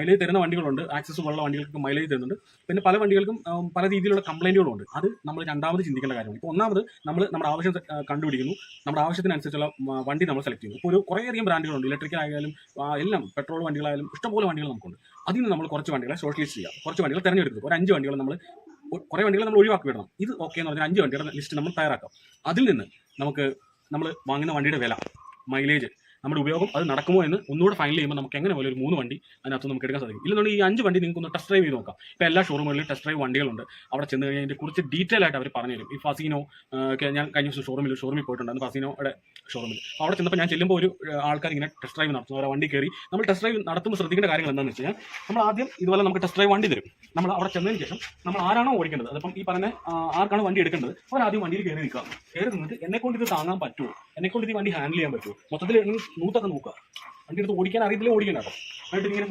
Mileage തരുന്ന വണ്ടികളുണ്ട്. Access ഉള്ള വണ്ടികൾക്ക് മൈലേജ് തരുന്നുണ്ട്. പിന്നെ പല വണ്ടികൾക്കും പല രീതിയിലുള്ള കംപ്ലൈന്റുകളും ഉണ്ട് അത് നമ്മൾ രണ്ടാമത് ചിന്തിക്കേണ്ട കാര്യമാണ്. ഇപ്പോൾ ഒന്നാമത് നമ്മൾ നമ്മുടെ ആവശ്യം കണ്ടുപിടിക്കുന്നു. നമ്മുടെ ആവശ്യത്തിനനുസരിച്ചുള്ള വണ്ടി നമ്മൾ സെലക്ട് ചെയ്യുന്നു. ഇപ്പോൾ ഒരു കുറേയധികം ബ്രാൻഡുകളുണ്ട്. ഇലക്ട്രിക്കൽ ആയാലും എല്ലാം പെട്രോൾ വണ്ടികളായാലും ഇഷ്ടംപോലെ വണ്ടികൾ നമുക്കുണ്ട്. അതിൽ നിന്ന് നമ്മൾ കുറച്ച് വണ്ടികളെ ഷോർട്ട് ലിസ്റ്റ് ചെയ്യുക. കുറച്ച് വണ്ടികൾ തിരഞ്ഞെടുക്കുക ഒരു അഞ്ച് വണ്ടികൾ നമ്മൾ കുറേ വണ്ടികൾ നമ്മൾ ഒഴിവാക്കി വിടണം ഇത് ഓക്കെ എന്ന് പറഞ്ഞാൽ അഞ്ച് വണ്ടികളുടെ ലിസ്റ്റ് നമ്മൾ തയ്യാറാക്കാം അതിൽ നിന്ന് നമുക്ക് നമ്മൾ വാങ്ങുന്ന വണ്ടിയുടെ വില മൈലേജ് നമ്മുടെ ഉപയോഗം അത് നടക്കുമോ എന്ന് ഒന്നുകൂടെ ഫൈനൽ ചെയ്യുമ്പോൾ നമുക്ക് എങ്ങനെ പോലെ ഒരു മൂന്ന് വണ്ടി അതിനകത്ത് നമുക്ക് എടുക്കാൻ സാധിക്കും. ഇല്ലെന്നുണ്ടെങ്കിൽ ഈ അഞ്ച് വണ്ടി നിങ്ങൾക്ക് ഒന്ന് ടെസ്റ്റ് ഡ്രൈവ് ചെയ്ത് നോക്കാം. ഇപ്പോൾ എല്ലാ ഷോറൂമുകളിലും ടെസ്റ്റ് ഡ്രൈവ് വണ്ടികളുണ്ട്. അവിടെ ചെന്ന് കഴിഞ്ഞാൽ അതിന്റെ കുറിച്ച് ഡീറ്റെയിൽ ആയിട്ട് അവർ പറഞ്ഞു തരും. ഈ ഫസീനോ ഞാൻ കഴിഞ്ഞ ദിവസം ഷോറൂമിൽ ഷോറൂമിൽ പോയിട്ടുണ്ടായിരുന്നു ഫസീനോയുടെ ഷോറൂമിൽ അവിടെ ചെന്നപ്പോൾ ഞാൻ ചെല്ലുമ്പോൾ ഒരു ആൾക്കാർ ഇങ്ങനെ ടെസ്റ്റ് ഡ്രൈവ് നടത്തുന്നു. അവരെ വണ്ടി കയറി. നമ്മൾ ടെസ്റ്റ് ഡ്രൈവ് നടത്തുമ്പോൾ ശ്രദ്ധിക്കേണ്ട കാര്യങ്ങൾ എന്താണെന്ന് വെച്ച് കഴിഞ്ഞാൽ നമ്മൾ ആദ്യം ഇതുപോലെ നമുക്ക് ടെസ്റ്റ് ഡ്രൈവ് വണ്ടി തരും. നമ്മൾ അവിടെ ചെന്നതിന് ശേഷം നമ്മൾ ആരാണോ ഓടിക്കേണ്ടത്. അതിപ്പം ഈ പറഞ്ഞ ആർക്കാണ് വണ്ടി എടുക്കേണ്ടത്? അവർ ആദ്യം വണ്ടിയിൽ കയറി നിൽക്കുക. കയറി നിന്നിട്ട് എന്നെക്കൊണ്ട് ഇത് താങ്ങാൻ പറ്റുമോ? എന്നെക്കൊണ്ട് ഇത് വണ്ടി ഹാൻഡിൽ ചെയ്യാൻ പറ്റുമോ? മൊത്തത്തിൽ നൂത്തൊക്കെ നോക്കുക. വണ്ടി എടുത്ത് ഓടിക്കാൻ അറിയത്തില്ല? ഓടിക്കണ്ട. കേട്ടോ എന്നിട്ട് ഇങ്ങനെ